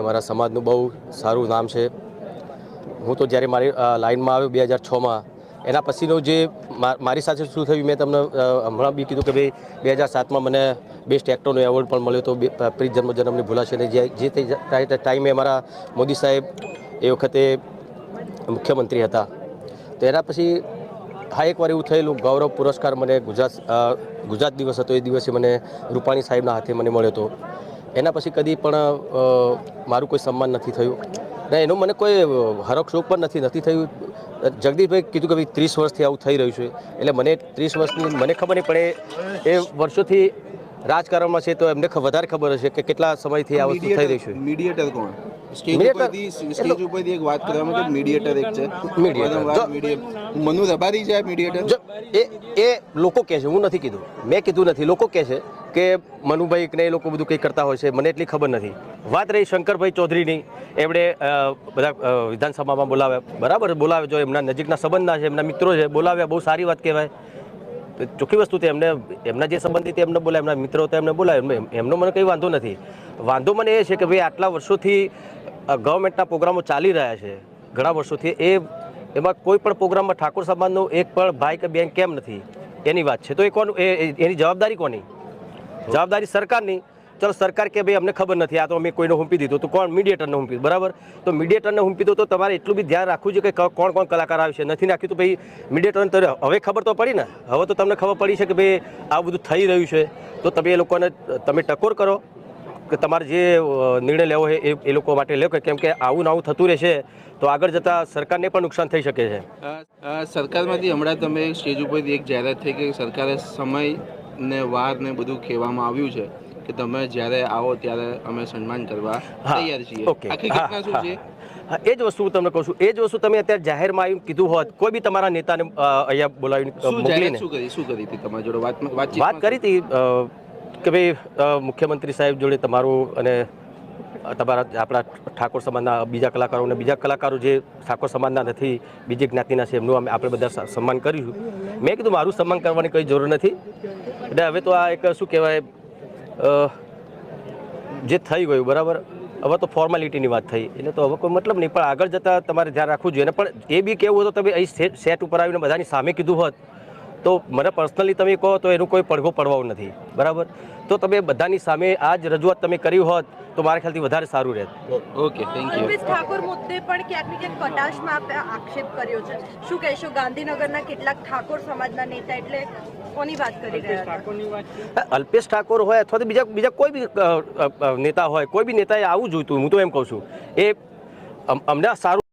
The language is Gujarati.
અમારા સમાજનું બહુ સારું નામ છે. હું તો જ્યારે મારી લાઇનમાં આવ્યો બે હજાર છમાં, એના પછીનો જે મારી સાથે શું થયું મેં તમને હમણાં બી કીધું કે ભાઈ બે હજાર સાતમાં મને બેસ્ટ એક્ટરનો એવોર્ડ પણ મળ્યો હતો પ્રીત જન્મ જન્મની ભૂલાશે અને જે જે તે ટાઈમે અમારા મોદી સાહેબ એ વખતે મુખ્યમંત્રી હતા. તો એના પછી હા એકવાર એવું થયેલું, ગૌરવ પુરસ્કાર મને ગુજરાત ગુજરાત દિવસ હતો. એ દિવસે મને રૂપાણી સાહેબના હાથે મને મળ્યો હતો. એના પછી કદી પણ મારું કોઈ સન્માન નથી થયું. ને એનો મને કોઈ હરખ શોખ પણ નથી નથી થયું. જગદીશભાઈ કીધું કે ભાઈ ત્રીસ વર્ષથી આવું થઈ રહ્યું છે. એટલે મને ત્રીસ વર્ષની, મને ખબર નહીં પડે એ વર્ષોથી રાજકારણમાં છે તો એમને વધારે ખબર હશે કે કેટલા સમયથી આ વસ્તુ થઈ રહી છે. મીડિયેટર કોણ? સ્ટેજ ઉપરથી સ્ટેજ ઉપરથી એક વાત કરવામાં કે મીડિયેટર એક છે. જો- મનુ રબારી છે મીડિયેટર એ એ લોકો કહે છે હું નથી કીધું. મેં કીધું નથી. લોકો કહે છે કે મનુભાઈ ને એ લોકો બધું કંઈ કરતા હોય છે મને એટલી ખબર નથી. વાત રહી શંકરભાઈ ચૌધરીની. એમણે બધા વિધાનસભામાં બોલાવ્યા. બરાબર? બોલાવે જો એમના નજીકના સંબંધના છે એમના મિત્રો છે બોલાવ્યા બહુ સારી વાત કહેવાય. ચોખ્ખી વસ્તુ તે એમને, એમના જે સંબંધિત એમને બોલાય એમના મિત્રો હતા, એમને બોલાય એમ- એમનો મને કંઈ વાંધો નથી. વાંધો મને એ છે કે ભાઈ, આટલા વર્ષોથી ગવર્મેન્ટના પ્રોગ્રામો ચાલી રહ્યા છે. ઘણા વર્ષોથી એ, એમાં કોઈ પણ પ્રોગ્રામમાં ઠાકોર સમાજનો એક પણ ભાઈ કે બેન કેમ નથી? એની વાત છે. તો એ કોણ એની જવાબદારી કોની? જવાબદારી સરકારની. ચલો સરકાર કે ભાઈ, અમને ખબર નથી, આ તો અમે કોઈને હુંપી દીધું. તો કોણ? મીડિયેટરને હુંપી બરાબર? તો મીડિયેટરને હુંપી દો તો તમારે એટલું બી ધ્યાન રાખવું જોઈએ કે કોણ કોણ કલાકાર આવે છે. નથી નાખ્યું તો ભાઈ, મીડિયેટરને તો હવે ખબર તો પડી ને? હવે તો તમને ખબર પડી છે કે ભાઈ, આ બધું થઈ રહ્યું છે. તો તમે એ લોકોને, તમે ટકોર કરો કે તમારે જે નિર્ણય લેવો હોય એ એ લોકો માટે લેવો કેમ કે આવું નાવું થતું રહેશે, તો આગળ જતાં સરકારને પણ નુકસાન થઈ શકે છે. સરકારમાંથી હમણાં તમે સ્ટેજ ઉપરથી એક જાહેરાત થઈ કે સરકારે સમય ને વાર ને બધું કહેવામાં આવ્યું છે. કે તમે જ્યારે આવો ત્યારે અમે સન્માન કરવા તૈયાર છીએ. ઓકે. આખી ઘટના શું છે? એ જ વસ્તુ તમને કહું છું. એ જ વસ્તુ તમે અત્યારે જાહેરમાં આવીને કીધું હોત કોઈ બી તમારા નેતાને અહીંયા બોલાવીને મોકલીને. શું કરી શું કરી હતી તમારી જોડે? વાત વાત કરી હતી કે ભાઈ મુખ્યમંત્રી સાહેબ જોડે તમારું અને તમારા આપણા ઠાકોર સમાજના બીજા કલાકારો અને બીજા કલાકારો જે ઠાકોર સમાજના નથી બીજી જ્ઞાતિના છે એમનું અમે આપણે બધા સન્માન કર્યું મેં કીધું મારું સન્માન કરવાની કોઈ જરૂર નથી. એટલે હવે તો આ એક શું કહેવાય જે થઈ ગયું, બરાબર? હવે તો ફોર્માલિટીની વાત થઈ. એટલે તો હવે કોઈ મતલબ નહીં. પણ આગળ જતાં તમારે ધ્યાન રાખવું જોઈએ. પણ એ બી કેવું હતું, તમે અહીં સેટ ઉપર આવીને બધાની સામે કીધું હોત તો મને પર્સનલી તમે કહો તો એનું કોઈ પડઘો પડવાનું નથી. બરાબર? તો તમે બધાની સામે આ જ રજૂઆત તમે કરી હોત તો મારા ખ્યાલથી વધારે સારું રહેત. Okay thank you Alpesh Thakor મુદ્દે પણ ક્યાંક ને ક્યાંક કટાશમાં આપે આક્ષેપ કર્યો છે. શું કહેશો? ગાંધીનગરના કેટલાક ઠાકોર સમાજના નેતા એટલે કોની વાત કરી રહ્યા અલ્પેશ ઠાકોર હોય અથવા તો બીજા બીજા કોઈ બી નેતા હોય કોઈ બી નેતાએ આવું જોઈતું હું તો એમ કહું છું. એ અમને સારું